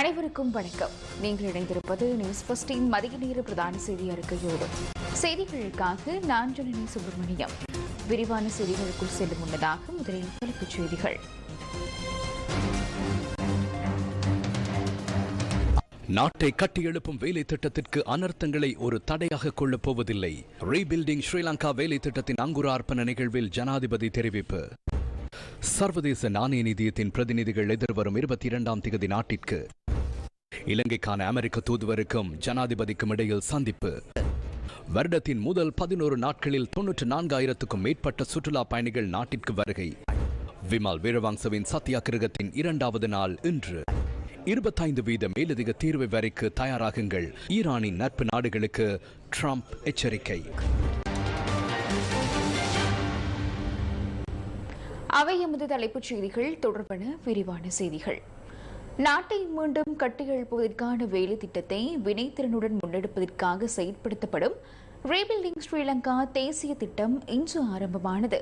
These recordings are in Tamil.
அனைவருக்கும் வணக்கம். நீங்கள் இணைந்திருப்பது நியூஸ் பஸ்டின் மதிய நேர பிரதான செய்தி அறிக்கையோடு. செய்திகளுக்காக நான் ஜனனி சுப்பிரமணியம். விரிவான செய்திகளுக்குள் செல்லும் முன்னதாக முதலில் தலைப்புச் செய்திகள். நாட்டை கட்டியெழுப்பும் வேலை திட்டத்திற்கு அனர்த்தங்களை ஒரு தடையாக கொள்ளப் போவதில்லை. ரீபில்டிங் ஸ்ரீலங்கா வேலை திட்டத்தின் அங்குரார்ப்பண நிகழ்வில் ஜனாதிபதி தெரிவிப்பு. சர்வதேச நாணய நிதியத்தின் பிரதிநிதிகள் எதிர்வரும் இருபத்தி இரண்டாம் தேதி நாட்டிற்கு இலங்கைக்கான அமெரிக்க தூதுவருக்கும் ஜனாதிபதிக்கும் இடையில் சந்திப்பு. வருடத்தின் முதல் பதினோரு நாட்களில் தொன்னூற்று நான்காயிரத்துக்கும் மேற்பட்ட சுற்றுலா பயணிகள் நாட்டிற்கு வருகை. விமால் வீரவங்சவின் சத்தியாகிரகத்தின் இரண்டாவது நாள் இன்று. இருபத்தைந்து வீத மேலதிக தீர்வு வரைக்கு தயாராகுங்கள். ஈரானின் நட்பு நாடுகளுக்கு ட்ரம்ப் எச்சரிக்கை. அவை எமது தலைப்புச் செய்திகள் தொடர்பான விரிவான செய்திகள். நாட்டை மீண்டும் கட்டியெழுப்புவதற்கான வேலை திட்டத்தை வினைத்திறனுடன் முன்னெடுப்பதற்காக செயற்படுத்தப்படும் ரீபில்டிங் ஸ்ரீலங்கா தேசிய திட்டம் இன்று ஆரம்பமானது.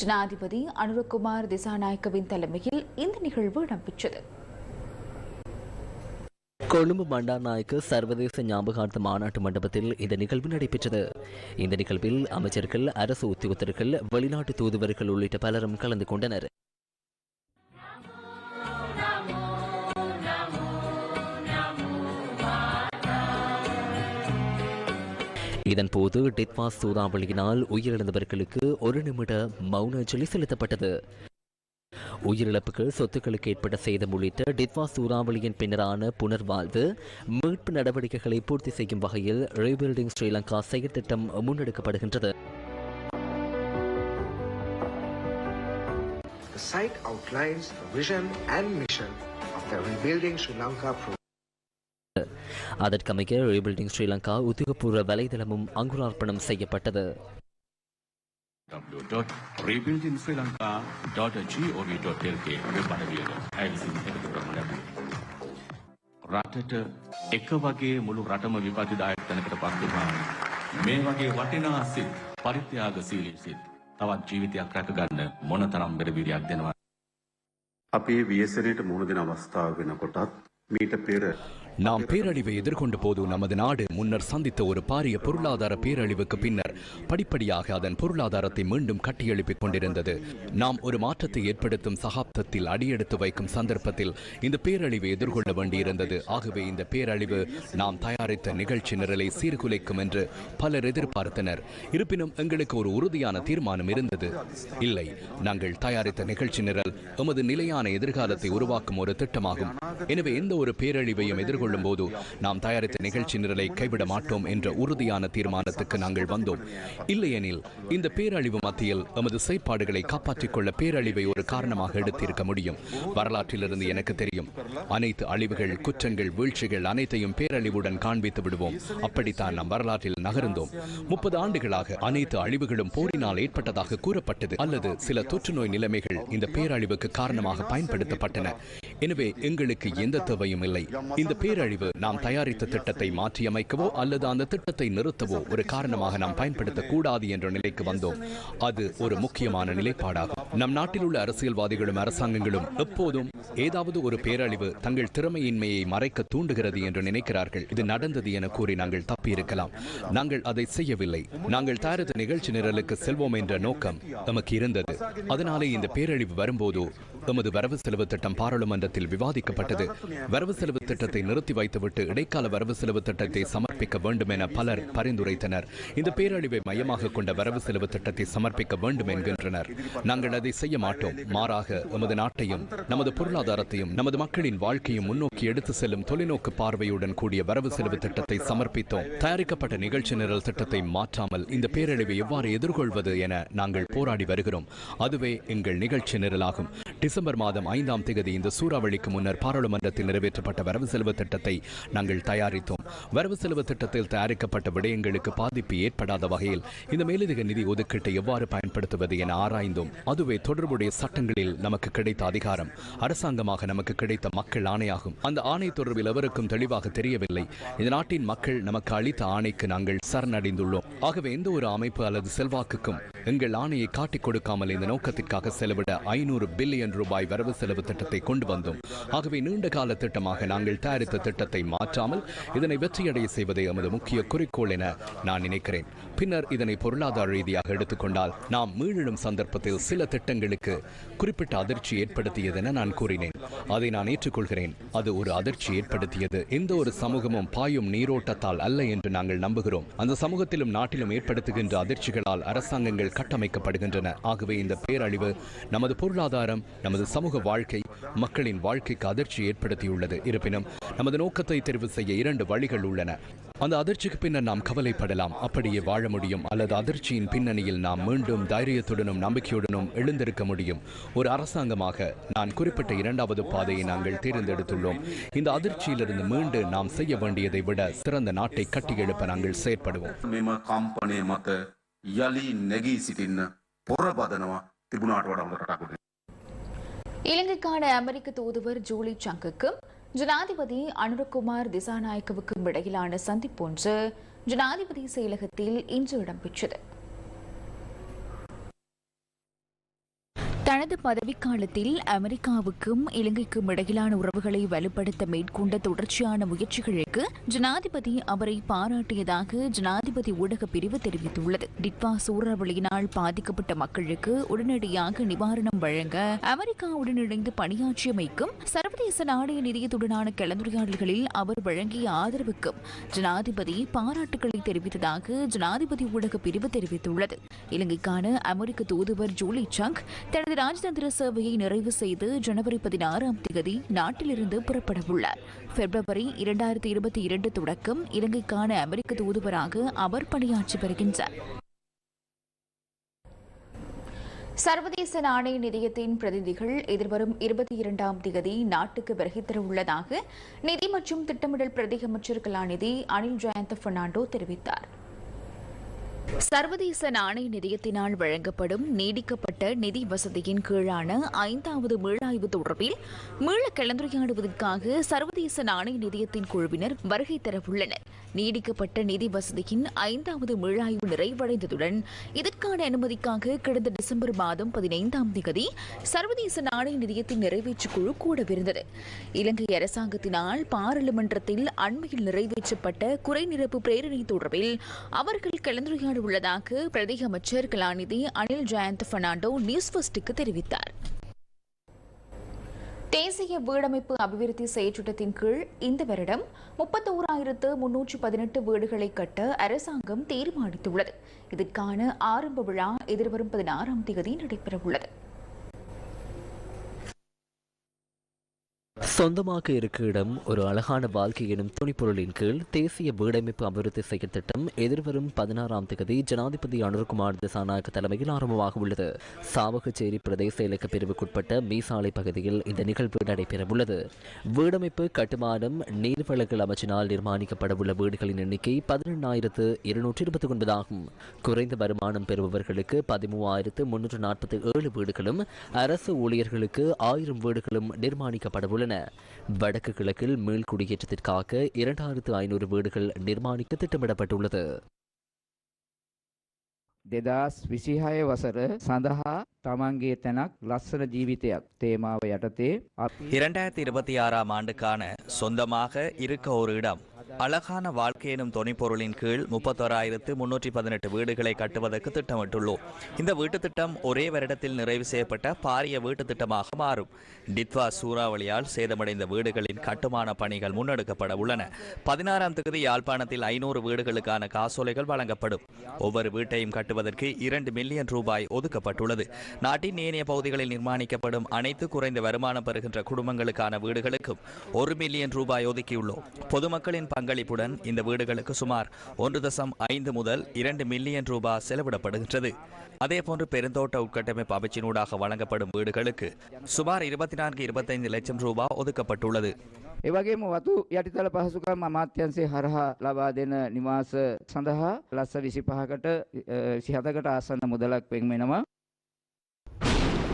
ஜனாதிபதி அனுரகுமார் திசாநாயக்கவின் தலைமையில் இந்த நிகழ்வு இடம்பெற்றது. கொழும்பு பண்டார்நாயக்கு சர்வதேச ஞாபகார்த்த மாநாட்டு மண்டபத்தில் இந்த நிகழ்வு நடைபெற்றது. இந்த நிகழ்வில் அமைச்சர்கள் அரசு உத்தியோகத்தர்கள் வெளிநாட்டு தூதுவர்கள் உள்ளிட்ட பலரும் கலந்து கொண்டனர். இதன்போது டெத்வாஸ் சூறாவளியினால் உயிரிழந்தவர்களுக்கு ஒரு நிமிட மௌன அஞ்சலி செலுத்தப்பட்டது உயிரிழப்புகள் சொத்துக்களுக்கு ஏற்பட்ட சேதம் உள்ளிட்ட டிட்வா சூறாவளியின் பின்னரான புனர்வாழ்வு மீட்பு நடவடிக்கைகளை பூர்த்தி செய்யும் வகையில் ரீபில்டிங் ஸ்ரீலங்கா செயற்திட்டம் முன்னெடுக்கப்படுகின்றது The site outlines the vision and mission of the Rebuilding Sri Lanka program. அதற்கமைய ரீபில்டிங் ஸ்ரீலங்கா உத்தியோகபூர்வ வலைதளமும் அங்குரார்ப்பணம் செய்யப்பட்டது www.rebuildingSrilanka.gov.lk වෙබ් අඩවියට ඇය විසින් එකතු කරනු ලැබුවේ. රටට එක වගේ මුළු රටම විපතිදායක තැනකට පත් වුණා. මේ වගේ වටිනා සිත් පරිත්‍යාගශීලී සිත් තවත් ජීවිතයක් රැකගන්න මොනතරම් බෙරවිරියක් දෙනවා අපේ වියසරයට මුහුණ දෙන අවස්ථාව වෙනකොටත් මීට පෙර நாம் பேரழிவை எதிர்கொண்ட போது நமது நாடு முன்னர் சந்தித்த ஒரு பாரிய பொருளாதார பேரழிவுக்கு பின்னர் படிப்படியாக அதன் பொருளாதாரத்தை மீண்டும் கட்டியெழுப்பிக் கொண்டிருந்தது. நாம் ஒரு மாற்றத்தை ஏற்படுத்தும் சகாப்தத்தில் அடியெடுத்து வைக்கும் சந்தர்ப்பத்தில் இந்த பேரழிவை எதிர்கொள்ள வேண்டியிருந்தது. ஆகவே இந்த பேரழிவு நாம் தயாரித்த நிகழ்ச்சி நிரலை சீர்குலைக்கும் என்று பலர் எதிர்பார்த்தனர். இருப்பினும் எங்களுக்கு ஒரு உறுதியான தீர்மானம் இருந்தது. இல்லை நாங்கள் தயாரித்த நிகழ்ச்சி நிரல் எமது நிலையான எதிர்காலத்தை உருவாக்கும் ஒரு திட்டமாகும். எனவே எந்த ஒரு பேரழிவையும் எதிர்கொள்ளும் போது நாம் தயாரித்த நிகழ்ச்சி நிரலை கைவிட மாட்டோம் என்ற உறுதியான தீர்மானத்துக்கு நாங்கள் வந்தோம். இல்லையெனில் இந்த பேரழிவு மத்தியில் எமது செயற்பாடுகளை காப்பாற்றிக் கொள்ள பேரழிவை ஒரு காரணமாக எடுத்திருக்க முடியும். வரலாற்றிலிருந்து எனக்கு தெரியும் அனைத்து அழிவுகள் குற்றங்கள் வீழ்ச்சிகள் அனைத்தையும் பேரழிவுடன் காண்பித்து விடுவோம். அப்படித்தான் நம் வரலாற்றில் நகர்ந்தோம். முப்பது ஆண்டுகளாக அனைத்து அழிவுகளும் போரினால் ஏற்பட்டதாக கூறப்பட்டது அல்லது சில தொற்றுநோய் நிலைமைகள் இந்த பேரழிவுக்கு காரணமாக பயன்படுத்தப்பட்டன. எனவே எங்களுக்கு எந்த தேவையும் இல்லை. இந்த பேரழிவு பேரழிவு நாம் தயாரித்த திட்டத்தை மாற்றியமைக்கவோ அல்லது அந்த திட்டத்தை நிறுத்தவோ ஒரு காரணமாக நாம் பயன்படுத்தக்கூடாது என்ற நிலைக்கு வந்தோம். அது ஒரு முக்கியமான நிலைப்பாடாகும். நம் நாட்டில் உள்ள அரசியல்வாதிகளும் அரசாங்கங்களும் எப்போதும் ஏதாவது ஒரு பேரழிவு தங்கள் திறமையின்மையை மறைக்க தூண்டுகிறது என்று நினைக்கிறார்கள். இது நடந்தது என கூறி நாங்கள் தப்பியிருக்கலாம். நாங்கள் அதை செய்யவில்லை. நாங்கள் தயாரித்த நிகழ்ச்சி நிரலுக்கு செல்வோம் என்ற நோக்கம் நமக்கு இருந்தது. அதனாலே இந்த பேரழிவு வரும்போது எமது வரவு செலவு திட்டம் பாராளுமன்றத்தில் விவாதிக்கப்பட்டது. வரவு செலவு திட்டத்தை நிறுத்தி வைத்துவிட்டு இடைக்கால வரவு செலவு திட்டத்தை சமர்ப்பிக்க வேண்டும் என பலர் பரிந்துரைத்தனர். இந்த பேரழிவை மையமாக கொண்ட வரவு செலவு திட்டத்தை சமர்ப்பிக்க வேண்டும் என்கின்றனர். நாங்கள் அதை செய்ய மாட்டோம். மாறாக எமது நாட்டையும் நமது பொருளாதாரத்தையும் நமது மக்களின் வாழ்க்கையும் முன்னோக்கி எடுத்து செல்லும் தொலைநோக்கு பார்வையுடன் கூடிய வரவு செலவு திட்டத்தை சமர்ப்பித்தோம். தயாரிக்கப்பட்ட நிகழ்ச்சி நிரல் திட்டத்தை மாற்றாமல் இந்த பேரழிவை எவ்வாறு எதிர்கொள்வது என நாங்கள் போராடி வருகிறோம். அதுவே எங்கள் நிகழ்ச்சி நிரலாகும். டிசம்பர் மாதம் ஐந்தாம் தேதி இந்த சூறாவளிக்கு முன்னர் பாராளுமன்றத்தில் நிறைவேற்றப்பட்ட வரவு செலவு திட்டத்தை நாங்கள் தயாரித்தோம். வரவு செலவு திட்டத்தில் தயாரிக்கப்பட்ட விடயங்களுக்கு பாதிப்பு ஏற்படாத வகையில் இந்த மேலதிக நிதி ஒதுக்கீட்டை எவ்வாறு பயன்படுத்துவது என ஆராய்ந்தோம். அதுவே தொடர்புடைய சட்டங்களில் நமக்கு கிடைத்த அதிகாரம். அரசாங்கமாக நமக்கு கிடைத்த மக்கள் ஆணையாகும். அந்த ஆணை தொடர்பில் எவருக்கும் தெளிவாக தெரியவில்லை. இந்த நாட்டின் மக்கள் நமக்கு அளித்த ஆணைக்கு நாங்கள் சரணடைந்துள்ளோம். ஆகவே எந்த ஒரு அமைப்பு அல்லது செல்வாக்குக்கும் எங்கள் ஆணையை காட்டிக் கொடுக்காமல் இந்த நோக்கத்திற்காக செலவிட ஐநூறு பில்லியன் ரூபாய் ரூபாய் வரவு செலவு திட்டத்தை கொண்டு வந்தோம். ஆகவே நீண்ட கால திட்டமாக நாங்கள் தயாரித்த திட்டத்தை மாற்றாமல் இதனை வெற்றியடைய செய்வதே எமது முக்கிய குறிக்கோள் என நான் நினைக்கிறேன். பின்னர் இதனை பொருளாதார ரீதியாக எடுத்துக்கொண்டால் நாம் மீளெழும் சந்தர்ப்பத்தில் சில திட்டங்களுக்கு குறிப்பிட்ட அதிர்ச்சி ஏற்படுத்தியது என நான் கூறினேன். அதை நான் ஏற்றுக்கொள்கிறேன். அது ஒரு அதிர்ச்சி ஏற்படுத்தியது. எந்த ஒரு சமூகமும் பாயும் நீரோட்டத்தால் அல்ல என்று நாங்கள் நம்புகிறோம். அந்த சமூகத்திலும் நாட்டிலும் ஏற்படுத்துகின்ற அதிர்ச்சிகளால் அரசாங்கங்கள் கட்டமைக்கப்படுகின்றன. ஆகவே இந்த பேரழிவு நமது பொருளாதாரம் நமது சமூக வாழ்க்கை மக்களின் வாழ்க்கைக்கு அதிர்ச்சி ஏற்படுத்தியுள்ளது. இருப்பினும் நமது நோக்கத்தை தெரிவு செய்ய இரண்டு வழிகள் உள்ளன. அந்த அதிர்ச்சிக்கு பின்னர் நாம் கவலைப்படலாம் அப்படியே வாழ முடியும் அல்லது அதிர்ச்சியின் பின்னணியில் நாம் மீண்டும் தைரியத்துடனும் நம்பிக்கையுடனும் எழுந்திருக்க முடியும் ஒரு அரசாங்கமாக நான் குறிப்பிட்ட இரண்டாவது பாதையை நாங்கள் தேர்ந்தெடுத்துள்ளோம் இந்த அதிர்ச்சியிலிருந்து மீண்டு நாம் செய்ய வேண்டியதை விட சிறந்த நாட்டை கட்டியெழுப்ப நாங்கள் செயற்படுவோம் මෙම කම්පනය මත යළි නැගී සිටින්න පොරබදනවා තිබුණාට වඩා හොඳ රටකුට. இலங்கைக்கான அமெரிக்க தூதுவர் ஜூலி சங்குக்கும் ஜனாதிபதி அனுரகுமார் திசாநாயக்கவுக்கும் இடையிலான சந்திப்பொன்று ஜனாதிபதி செயலகத்தில் இன்று இடம்பெற்றது. தனது பதவிக்காலத்தில் அமெரிக்காவுக்கும் இலங்கைக்கும் இடையிலான உறவுகளை வலுப்படுத்த மேற்கொண்ட தொடர்ச்சியான முயற்சிகளுக்கு ஜனாதிபதி அவரை பாராட்டியதாக ஜனாதிபதி ஊடக பிரிவு தெரிவித்துள்ளது. டிட்வா சூறாவளியினால் பாதிக்கப்பட்ட மக்களுக்கு உடனடியாக நிவாரணம் வழங்க அமெரிக்காவுடன் இணைந்து பணியாற்றியமைக்கும் சர்வதேச நாணய நிதியத்துடனான கலந்துரையாடல்களில் அவர் வழங்கிய ஆதரவுக்கும் ஜனாதிபதி பாராட்டுகளை தெரிவித்ததாக ஜனாதிபதி ஊடக பிரிவு தெரிவித்துள்ளது. இலங்கைக்கான அமெரிக்க தூதுவர் ஜூலி சங் தனது ராஜதந்திர சேவையை நிறைவு செய்து ஜனவரி பதினாறாம் தேதி நாட்டிலிருந்து புறப்படவுள்ளார். பிப்ரவரி இரண்டாயிரத்தி இருபத்தி இரண்டு தொடக்கம் இலங்கைக்கான அமெரிக்க தூதுவராக அவர் பணியாற்றி வருகின்றார். சர்வதேச நாணய நிதியத்தின் பிரதிநிதிகள் எதிர்வரும் இருபத்தி இரண்டாம் தேதி நாட்டுக்கு வருகை தரவுள்ளதாக நிதி மற்றும் திட்டமிடல் பிரதி அமைச்சர் கலாநிதி அனில் ஜெயந்த பெர்னாண்டோ தெரிவித்தார். சர்வதேச நாணய நிதியத்தினால் வழங்கப்படும் நீடிக்கப்பட்ட நிதி வசதியின் கீழான ஐந்தாவது மீளாய்வு தொடர்பில் மீள கலந்துரையாடுவதற்காக சர்வதேச நாணய நிதியத்தின் குழுவினர் வருகை தரவுள்ளனர். நீடிக்கப்பட்ட நிதி வசதியின் ஐந்தாவது மீளாய்வு நிறைவடைந்ததுடன் இதற்கான அனுமதிக்காக கடந்த டிசம்பர் மாதம் பதினைந்தாம் தேதி சர்வதேச நாணய நிதியத்தின் நிறைவேற்று குழு கூடவிருந்தது. இலங்கை அரசாங்கத்தினால் பாராளுமன்றத்தில் அண்மையில் நிறைவேற்றப்பட்ட குறை நிரப்பு பிரேரணை தொடர்பில் அவர்கள் கலந்துரையாடு உள்ளதாக பிரதி அமைச்சர் கலாநிதி அனில் ஜெயந்த் பெர்னாண்டோ நியூஸ் ஃபர்ஸ்டுக்கு தெரிவித்தார். தேசிய வீடமைப்பு அபிவிருத்தி செயற்றிட்டத்தின் கீழ் இந்த வருடம் முப்பத்தோராயிரத்து முன்னூற்று பதினெட்டு வீடுகளை கட்ட அரசாங்கம் தீர்மானித்துள்ளது. இதற்கான ஆரம்ப விழா எதிர்வரும் பதினாறாம் தேதி நடைபெறவுள்ளது. சொந்தமாக இருக்க இடம் ஒரு அழகான வாழ்க்கை எனும் துணிப்பொருளின் கீழ் தேசிய வீடமைப்பு அபிவிருத்தி செய்ய திட்டம் எதிர்வரும் பதினாறாம் தேதி ஜனாதிபதி அனுர்குமார் திசாநாயக்க தலைமையில் ஆரம்பமாக உள்ளது. சாவகச்சேரி பிரதேச இலக்க பிரிவுக்குட்பட்ட மீசாலை பகுதியில் இந்த நிகழ்வு நடைபெறவுள்ளது வீடமைப்பு கட்டுமானம் நீர்வளங்கள் அமைச்சினால் நிர்மாணிக்கப்படவுள்ள வீடுகளின் எண்ணிக்கை பதினெண்ணாயிரத்து இருநூற்றி இருபத்தி ஒன்பதாகும் குறைந்த வருமானம் பெறுபவர்களுக்கு பதிமூவாயிரத்து முன்னூற்று நாற்பத்தி ஏழு வீடுகளும் அரசு ஊழியர்களுக்கு ஆயிரம் வீடுகளும் நிர்மாணிக்கப்படவுள்ளன வடக்கு கிழக்கில் மீள் குடியேற்றத்திற்காக இரண்டாயிரத்து ஐநூறு வீடுகள் நிர்மாணிக்க திட்டமிடப்பட்டுள்ளது දෙදස් විසිහය වසර සඳහා තමන්ගේ තැනක් ලස්සන ජීවිතයක් තේමාව යටතේ අපි இரண்டாயிரத்தி இருபத்தி ஆறாம் ஆண்டுக்கான சொந்தமாக இருக்க ஒரு இடம் அழகான வாழ்க்கை எனும் துணைப்பொருளின் கீழ் முப்பத்தோராயிரத்து முன்னூற்றி பதினெட்டு வீடுகளை கட்டுவதற்கு திட்டமிட்டுள்ளோம். இந்த வீட்டுத் திட்டம் ஒரே வருடத்தில் நிறைவு செய்யப்பட்ட பாரிய வீட்டுத் திட்டமாக மாறும். டித்வா சூறாவளியால் சேதமடைந்த வீடுகளின் கட்டுமான பணிகள் முன்னெடுக்கப்பட உள்ளன. பதினாறாம் தேதி யாழ்ப்பாணத்தில் ஐநூறு வீடுகளுக்கான காசோலைகள் வழங்கப்படும். ஒவ்வொரு வீட்டையும் கட்டுவதற்கு இரண்டு மில்லியன் ரூபாய் ஒதுக்கப்பட்டுள்ளது. நாட்டின் ஏனைய பகுதிகளில் நிர்மாணிக்கப்படும் அனைத்து குறைந்த வருமானம் பெறுகின்ற குடும்பங்களுக்கான வீடுகளுக்கும் ஒரு மில்லியன் ரூபாய் ஒதுக்கியுள்ளோம். பொதுமக்களின் பங்களிப்புடன் இந்த வீடுகளுக்கு சுமார் ஒன்று தசம் ஐந்து முதல் இரண்டு மில்லியன் ரூபாய் செலவிடப்படுகின்றது அதேபோன்று பெருந்தோட்ட உட்கட்டமைப்பு அமைச்சினூடாக வழங்கப்படும் வீடுகளுக்கு சுமார் இருபத்தி நான்கு இருபத்தைந்து லட்சம் ரூபாய் ஒதுக்கப்பட்டுள்ளது ඒවගේම වතු යටිතල පහසුකම් අමාත්‍යන්සේ හරහා ලබා දෙන නිවාස සඳහා ලස්ස විසි පහකට සිහතකට ආසන්න මුදලක් පෙන්වෙනවා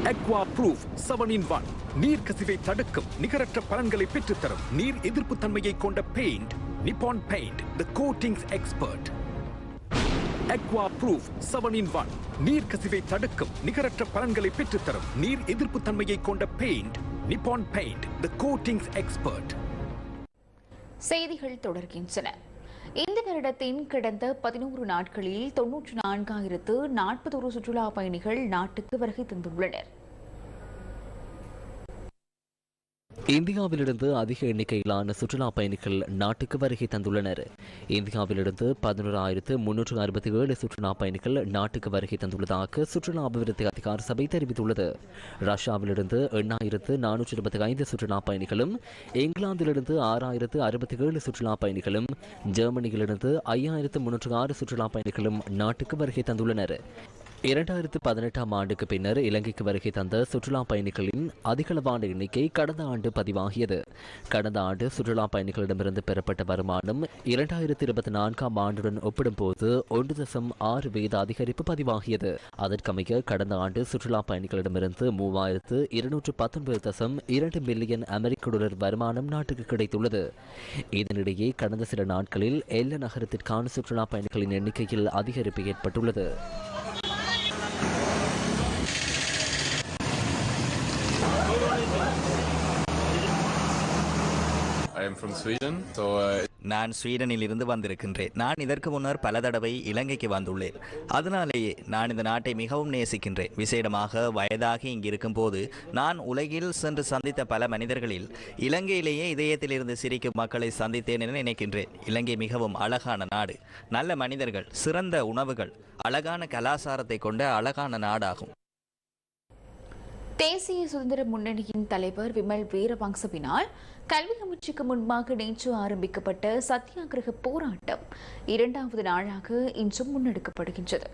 aqua proof seven in one நீர் கசிவை தடுக்கும் நிகரற்ற பலன்களை பெற்றுத்தரும் நீர் எதிர்ப்பு தன்மையை கொண்ட paint Nippon paint the coatings expert aqua proof seven in one நீர் கசிவை தடுக்கும் நிகரற்ற பலன்களை பெற்றுத்தரும். நீர் எதிர்ப்பு தன்மையை கொண்ட paint Nippon paint the coatings expert செய்திகள் தொடர்கின்றன. இந்த வருடத்தின் கடந்த பதினோரு நாட்களில் தொன்னூற்று நான்காயிரத்து நாற்பத்தொரு சுற்றுலா பயணிகள் நாட்டுக்கு வருகை தந்துள்ளனர். இந்தியாவிலிருந்து அதிக எண்ணிக்கையிலான சுற்றுலா பயணிகள் நாட்டுக்கு வருகை தந்துள்ளனர். இந்தியாவிலிருந்து பதினோராயிரத்து முன்னூற்று அறுபத்தி ஏழு சுற்றுலா பயணிகள் நாட்டுக்கு வருகை தந்துள்ளதாக சுற்றுலா அபிவிருத்தி அதிகார சபை தெரிவித்துள்ளது. ரஷ்யாவிலிருந்து எண்ணாயிரத்து நானூற்று இருபத்தி ஐந்து சுற்றுலா பயணிகளும் இங்கிலாந்திலிருந்து ஆறாயிரத்து அறுபத்தி ஏழு சுற்றுலா பயணிகளும் ஜெர்மனியிலிருந்து ஐயாயிரத்து முன்னூற்று ஆறு சுற்றுலா பயணிகளும் நாட்டுக்கு வருகை தந்துள்ளனர். இரண்டாயிரத்து பதினெட்டாம் ஆண்டுக்கு பின்னர் இலங்கைக்கு வருகை தந்த சுற்றுலா பயணிகளின் அதிகளவான எண்ணிக்கை கடந்த ஆண்டு பதிவாகியது. கடந்த ஆண்டு சுற்றுலா பயணிகளிடமிருந்து பெறப்பட்ட வருமானம் இரண்டாயிரத்து இருபத்தி நான்காம் ஆண்டுடன் ஒப்பிடும்போது ஒன்று தசம் ஆறு வீத அதிகரிப்பு பதிவாகியது. அதற்கமைய கடந்த ஆண்டு சுற்றுலா பயணிகளிடமிருந்து மூவாயிரத்து இருநூற்று பத்தொன்பது தசம் இரண்டு மில்லியன் அமெரிக்க டாலர் வருமானம் நாட்டுக்கு கிடைத்துள்ளது. இதனிடையே கடந்த சில நாட்களில் எல்ல நகரத்திற்கான சுற்றுலா பயணிகளின் எண்ணிக்கையில் அதிகரிப்பு ஏற்பட்டுள்ளது. நான் ஸ்வீடனில் இருந்து வந்திருக்கின்றேன். நான் இதற்கு முன்னர் பல தடவை இலங்கைக்கு வந்துள்ளேன். அதனாலேயே நான் இந்த நாட்டை மிகவும் நேசிக்கின்றேன். விசேடமாக வயதாகி இங்கிருக்கும் போது நான் உலகில் சென்று சந்தித்த பல மனிதர்களில் இலங்கையிலேயே இதயத்திலிருந்து சிரிக்கும் மக்களை சந்தித்தேன் என நினைக்கின்றேன். இலங்கை மிகவும் அழகான நாடு. நல்ல மனிதர்கள் சிறந்த உணவுகள் அழகான கலாசாரத்தை கொண்ட அழகான நாடாகும். தேசிய சுதந்திர முன்னணியின் தலைவர் விமல் வீரவங்சவினால் கல்வி அமைச்சுக்கு முன்பாக நேற்று ஆரம்பிக்கப்பட்ட சத்தியாகிரக போராட்டம் இரண்டாவது நாளாக இன்றும் முன்னெடுக்கப்படுகின்றது.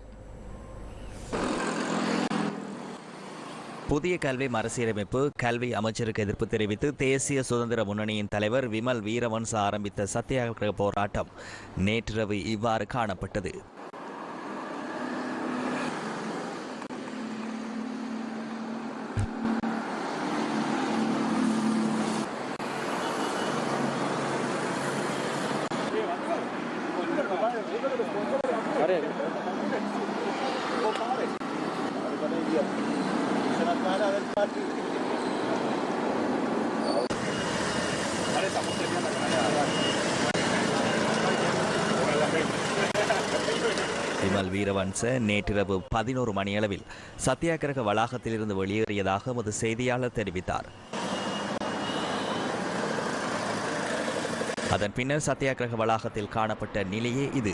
புதிய கல்வி மறுசீரமைப்பு கல்வி அமைச்சருக்கு எதிர்ப்பு தெரிவித்து தேசிய சுதந்திர முன்னணியின் தலைவர் விமல் வீரவன்ச ஆரம்பித்த சத்தியாகிரக போராட்டம் நேற்றிரவு இவ்வாறு காணப்பட்டது. விமல் வீரவன்ச நேற்றிரவு பதினோரு மணியளவில் சத்தியாகிரக வளாகத்திலிருந்து வெளியேறியதாக எமது செய்தியாளர் தெரிவித்தார். அதன் பின்னர் சத்தியாகிரக வளாகத்தில் காணப்பட்ட நிலையே இது.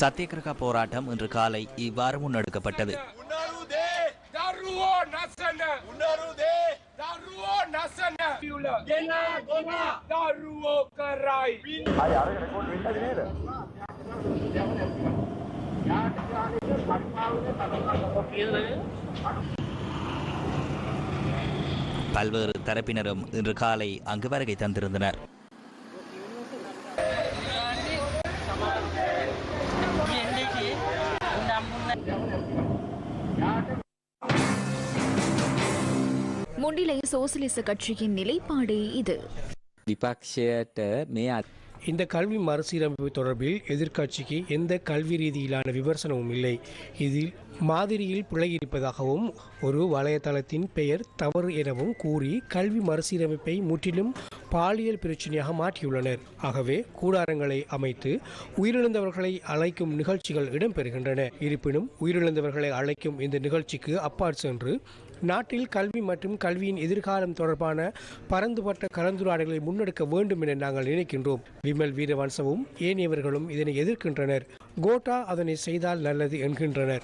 சத்தியகிரக போராட்டம் இன்று காலை இவ்வாறு முன்னெடுக்கப்பட்டது. பல்வேறு தரப்பினரும் இன்று காலை அங்கு வருகை தந்திருந்தனர். முன்னிலை சோசியலிச கட்சியின் நிலைப்பாடே இது. இந்த கல்வி மறுசீரமைப்பு தொடர்பில் எதிர்க்கட்சிக்கு எந்த கல்வி ரீதியிலான விமர்சனமும் இல்லை. இதில் மாதிரியில் பிழை இருப்பதாகவும் ஒரு வலைதளத்தின் பெயர் தவறு எனவும் கூறி கல்வி மறுசீரமைப்பை முற்றிலும் பாலியல் பிரச்சனையாக மாற்றியுள்ளனர். ஆகவே கூடாரங்களை அமைத்து உயிரிழந்தவர்களை அழைக்கும் நிகழ்ச்சிகள் இடம்பெறுகின்றன. இருப்பினும் உயிரிழந்தவர்களை அழைக்கும் இந்த நிகழ்ச்சிக்கு அப்பாற் சென்று நாட்டில் கல்வி மற்றும் கல்வியின் எதிர்காலம் தொடர்பான பரந்துபட்ட கலந்துரையாடல்களை முன்னெடுக்க வேண்டும் என நாங்கள் நினைக்கின்றோம். விமல் வீரவன்சவும் ஏனையவர்களும் இதனை எதிர்க்கின்றனர். கோட்டா அதனை செய்தால் நல்லது என்கின்றனர்.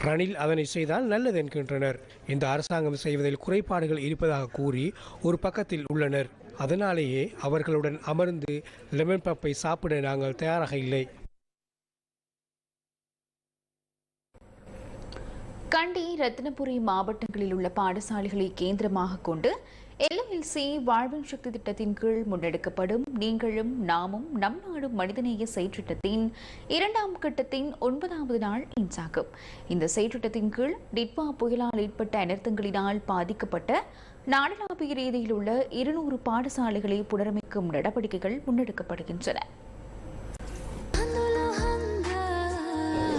ரணில் அதனை செய்தால் நல்லது என்கின்றனர். இந்த அரசாங்கம் செய்வதில் குறைபாடுகள் இருப்பதாக கூறி ஒரு பக்கத்தில் உள்ளனர். அதனாலேயே அவர்களுடன் அமர்ந்து லெமன் பப்பை சாப்பிட நாங்கள் தயாராக இல்லை. கண்டி ரத்தினபுரி மாவட்டங்களில் உள்ள பாடசாலைகளை கேந்திரமாக கொண்டு எல்எம்எல்சி வாழ்வின் சக்தி திட்டத்தின் கீழ் முன்னெடுக்கப்படும் நீங்களும் நாமும் நம் நாடும் மனிதநேய செயற்றிட்டத்தின் இரண்டாம் கட்டத்தின் ஒன்பதாவது நாள் இன்றாகும் இந்த செயற்றிட்டத்தின் கீழ் டிட்வா புயலால் ஏற்பட்ட அனர்த்தங்களினால் பாதிக்கப்பட்ட நாடளாவிய ரீதியில் உள்ள இருநூறு பாடசாலைகளை புனரமைக்கும் நடவடிக்கைகள் முன்னெடுக்கப்படுகின்றன.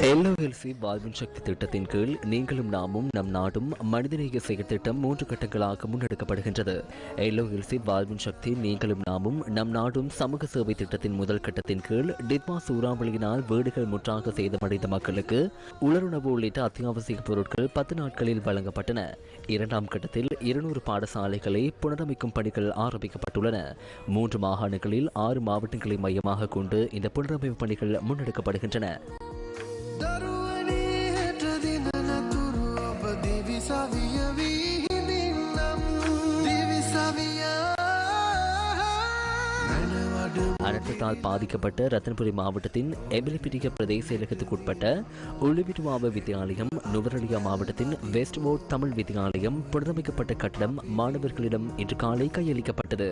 எல்ஓஎல்சி வாழ்வின் சக்தி திட்டத்தின் கீழ் நீங்களும் நாமும் நம் நாடும் மனிதநேய செயற்திட்டம் மூன்று கட்டங்களாக முன்னெடுக்கப்படுகின்றது. எல்ஓஎல்சி வாழ்வின் சக்தி நீங்களும் நாமும் நம் நாடும் சமூக சேவை திட்டத்தின் முதல் கட்டத்தின் கீழ் டிப்மா சூறாவளியினால் வீடுகள் முற்றாக சேதமடைந்த மக்களுக்கு உலருணவு உள்ளிட்ட அத்தியாவசிய பொருட்கள் பத்து நாட்களில் வழங்கப்பட்டன. இரண்டாம் கட்டத்தில் இருநூறு பாடசாலைகளை புனரமைக்கும் பணிகள் ஆரம்பிக்கப்பட்டுள்ளன. மூன்று மாகாணங்களில் ஆறு மாவட்டங்களை மையமாக கொண்டு இந்த புனரமைப்பு பணிகள் முன்னெடுக்கப்படுகின்றன. அனர்த்தத்தால் பாதிக்கப்பட்ட ரத்தனபுரி மாவட்டத்தின் எபிலிபிட்டிக பிரதேச இலக்கத்துக்குட்பட்ட உள்ளுவிட்டுவாவ வித்தியாலயம் நுவரலியா மாவட்டத்தின் வெஸ்ட்வோர்ட் தமிழ் வித்தியாலயம் புனரமைக்கப்பட்ட கட்டடம் மாணவர்களிடம் இன்று காலை கையளிக்கப்பட்டது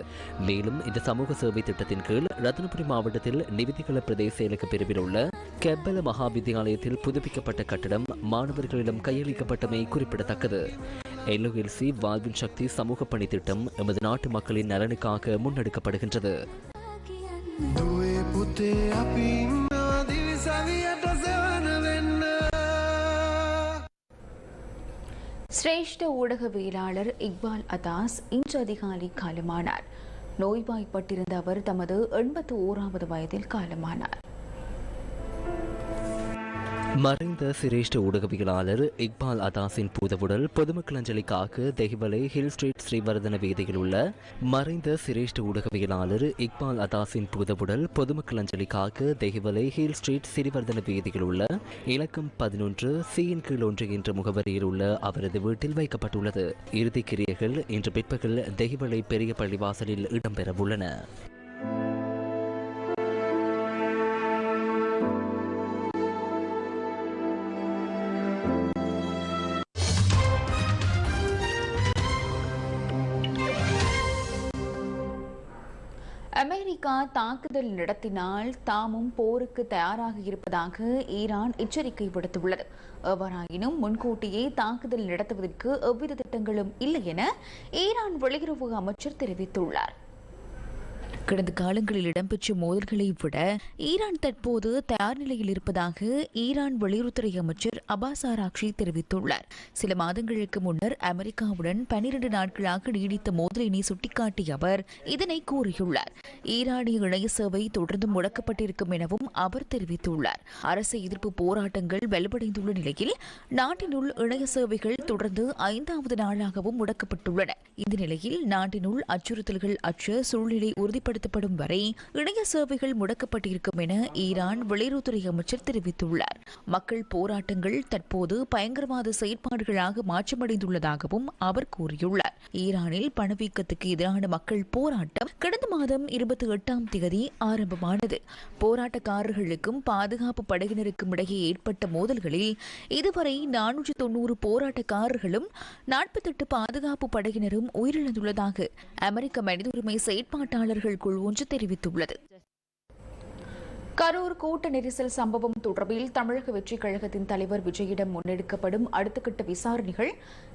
மேலும் இந்த சமூக சேவை திட்டத்தின் கீழ் ரத்தனபுரி மாவட்டத்தில் நிவிதிகள பிரதேச இலக்க பிரிவில் உள்ள கெபல மகா வித்தியாலயத்தில் புதுப்பிக்கப்பட்ட கட்டடம் மாணவர்களிடம் கையளிக்கப்பட்டமை குறிப்பிடத்தக்கது. எல்ஓஎல்சி வாழ்வின் சக்தி சமூக பணி திட்டம் எமது நாட்டு மக்களின் நலனுக்காக முன்னெடுக்கப்படுகின்றது. சிரேஷ்ட ஊடகவியலாளர் இக்பால் அதாஸ் இன்று அதிகாலை காலமானார். நோய்வாய்ப்பட்டிருந்த அவர் தமது எண்பத்து ஓராவது வயதில் காலமானார். மறைந்த சிரேஷ்ட ஊடகவியலாளர் இக்பால் அதாஸின் பூதவுடல் பொதுமக்கள் அஞ்சலிக்காக தெஹிவலை ஹில் ஸ்ட்ரீட் ஸ்ரீவர்தன வீதியில் உள்ள மறைந்த சிரேஷ்ட ஊடகவியலாளர் இக்பால் அதாஸின் பூதவுடல் பொதுமக்கள் அஞ்சலிக்காக தெஹிவலை ஹில் ஸ்ட்ரீட் ஸ்ரீவர்தன வீதியில் உள்ள இலக்கம் பதினொன்று சியின் கீழ் ஒன்று என்ற முகவரியில் உள்ள அவரது வீட்டில் வைக்கப்பட்டுள்ளது. இறுதிக் கிரியைகள் இன்று பிற்பகல் தெஹிவலை பெரிய பள்ளிவாசலில் இடம்பெறவுள்ளன. அமெரிக்கா தாக்குதல் நடத்தினால் தாமும் போருக்கு தயாராக இருப்பதாக ஈரான் எச்சரிக்கை விடுத்துள்ளது. எவ்வாறாயினும் முன்கூட்டியே தாக்குதல் நடத்துவதற்கு எவ்வித திட்டங்களும் இல்லை என ஈரான் வெளியுறவு அமைச்சர் தெரிவித்துள்ளார். கடந்த காலங்களில் இடம்பெற்ற மோதல்களை விட ஈரான் தற்போது தயார் நிலையில் இருப்பதாக ஈரான் வெளியுறவுத்துறை அமைச்சர் அபாஸ் ஆராக்ஷி தெரிவித்துள்ளார். சில மாதங்களுக்கு முன்னர் அமெரிக்காவுடன் பனிரண்டு நாட்களாக நீடித்த மோதலினை சுட்டிக்காட்டிய அவர் இதனை கூறியுள்ளார். ஈரானிய இணைய சேவை தொடர்ந்து முடக்கப்பட்டிருக்கும் எனவும் அவர் தெரிவித்துள்ளார். அரசு எதிர்ப்பு போராட்டங்கள் வலுவடைந்துள்ள நிலையில் நாட்டினுள் இணைய சேவைகள் தொடர்ந்து ஐந்தாவது நாளாகவும் முடக்கப்பட்டுள்ளன. இந்த நிலையில் நாட்டினுள் அச்சுறுத்தல்கள் அற்ற சூழ்நிலை உறுதிப்படுத்தப்படும் வரை இணைய சேவைகள் முடக்கப்பட்டிருக்கும் என ஈரான் வெளியுறவுத்துறை அமைச்சர் தெரிவித்துள்ளார். மக்கள் போராட்டங்கள் தற்போது பயங்கரவாத செயற்பாடுகளாக மாற்றமடைந்துள்ளதாகவும் அவர் கூறியுள்ளார். ஈரானில் பணவீக்கத்துக்கு எதிரான மக்கள் போராட்டம் கடந்த மாதம் இருபத்தி எட்டாம் தேதி ஆரம்பமானது. போராட்டக்காரர்களுக்கும் பாதுகாப்பு படையினருக்கும் இடையே ஏற்பட்ட மோதல்களில் இதுவரை நானூற்றி தொன்னூறு போராட்டக்காரர்களும் நாற்பத்தெட்டு பாதுகாப்பு படையினரும் உயிரிழந்துள்ளதாக அமெரிக்க மனித உரிமை செயற்பாட்டாளர்கள் குழு ஒன்று தெரிவித்துள்ளது. கரூர் கூட்ட நெரிசல் சம்பவம் தொடர்பில் தமிழக வெற்றிக் கழகத்தின் தலைவர் விஜயிடம் முன்னெடுக்கப்படும் அடுத்த கட்ட விசாரணைகள்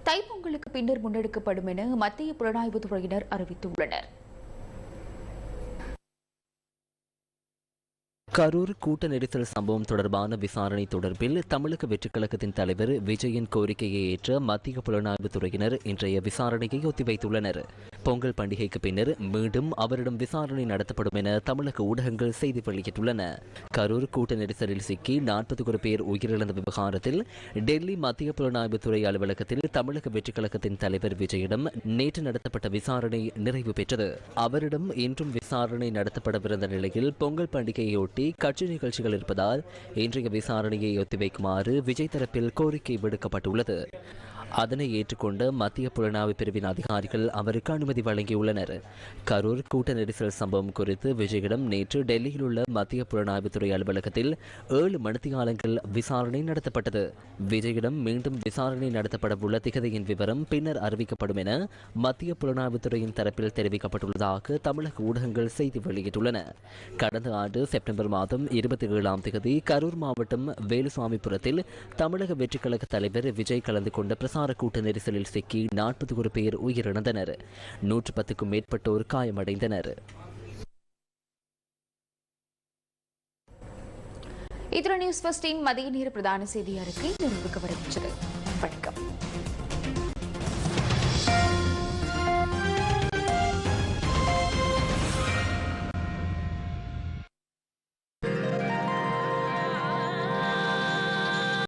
தைப்பொங்கலுக்கு பின்னர் முன்னெடுக்கப்படும் என மத்திய புலனாய்வுத் துறையினர் அறிவித்துள்ளனர். கரூர் கூட்ட நெரிசல் சம்பவம் தொடர்பான விசாரணை தொடர்பில் தமிழக வெற்றிக் கழகத்தின் தலைவர் விஜயின் கோரிக்கையை ஏற்ற மத்திய புலனாய்வுத் துறையினர் இன்றைய விசாரணையை ஒத்திவைத்துள்ளனர். பொங்கல் பண்டிகைக்கு பின்னர் மீண்டும் அவரிடம் விசாரணை நடத்தப்படும் என தமிழக ஊடகங்கள் செய்தி வெளியிட்டுள்ளன. கரூர் கூட்ட நெரிசலில் சிக்கி நாற்பது ஒரு பேர் உயிரிழந்த விவகாரத்தில் டெல்லி மத்திய புலனாய்வுத்துறை அலுவலகத்தில் தமிழக வெற்றிக் கழகத்தின் தலைவர் விஜயிடம் நேற்று நடத்தப்பட்ட விசாரணை நிறைவு பெற்றது. அவரிடம் இன்றும் விசாரணை நடத்தப்படவிருந்த நிலையில் பொங்கல் பண்டிகையொட்டி கட்சி நிகழ்ச்சிகள் இருப்பதால் இன்றைய விசாரணையை ஒத்திவைக்குமாறு விஜய் தரப்பில் கோரிக்கை விடுக்கப்பட்டுள்ளது. அதனை ஏற்றுக்கொண்டு மத்திய புலனாய்வு பிரிவின் அதிகாரிகள் அவருக்கு அனுமதி வழங்கியுள்ளனர். கரூர் கூட்ட நெரிசல் சம்பவம் குறித்து விஜயிடம் நேற்று டெல்லியில் உள்ள மத்திய புலனாய்வுத்துறை அலுவலகத்தில் ஏழு மணித்தியாலங்கள் விசாரணை நடத்தப்பட்டது. விஜயிடம் மீண்டும் விசாரணை நடத்தப்பட உள்ள திகதியின் விவரம் பின்னர் அறிவிக்கப்படும் என மத்திய புலனாய்வுத்துறையின் தரப்பில் தெரிவிக்கப்பட்டுள்ளதாக தமிழக ஊடகங்கள் செய்தி வெளியிட்டுள்ளன. கடந்த ஆண்டு செப்டம்பர் மாதம் இருபத்தி ஏழாம் தேதி கரூர் மாவட்டம் வேலுசாமிபுரத்தில் தமிழக வெற்றிக் கழக தலைவர் விஜய் கலந்து கொண்ட பிரசார கூட்ட நெரிசலில் சிக்கி நாற்பது ஒரு பேர் உயிரிழந்தனர். நூற்று பத்துக்கும் மேற்பட்டோர் காயமடைந்தனர். இத்துடன் நியூஸ் ஃபர்ஸ்டின் மதிய நேர பிரதான செய்தி அறிக்கை நிறைவுக்கு வருகின்றது. வணக்கம்.